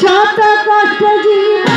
শত কষ্ট জীবন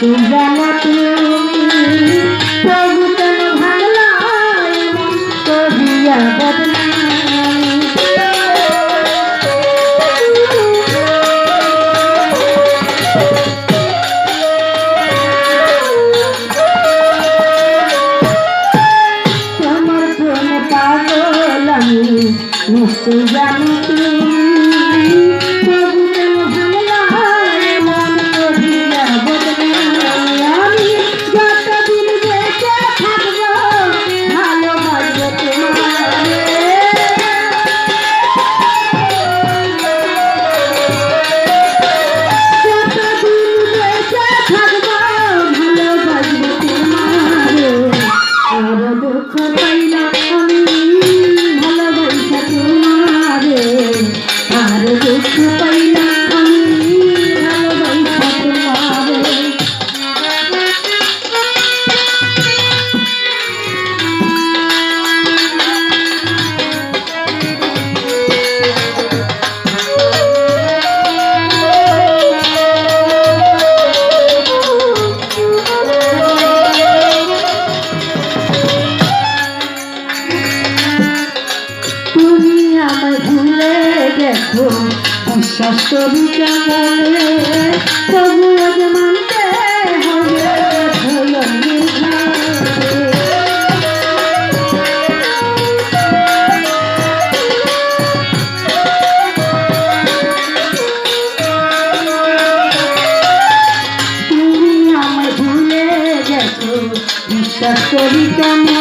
জানো তুমি প্রভু তন ভাঙলাই কহিয়া বদনাম তোমার প্রেমে পাগল আমি নিশ্চয় জানো তুমি। দেখো বিশ্বাস করি কেমনে তবু আজ মানতে হবে তুমি আমার ভুলে গেছো, বিশ্বাস করি কেমন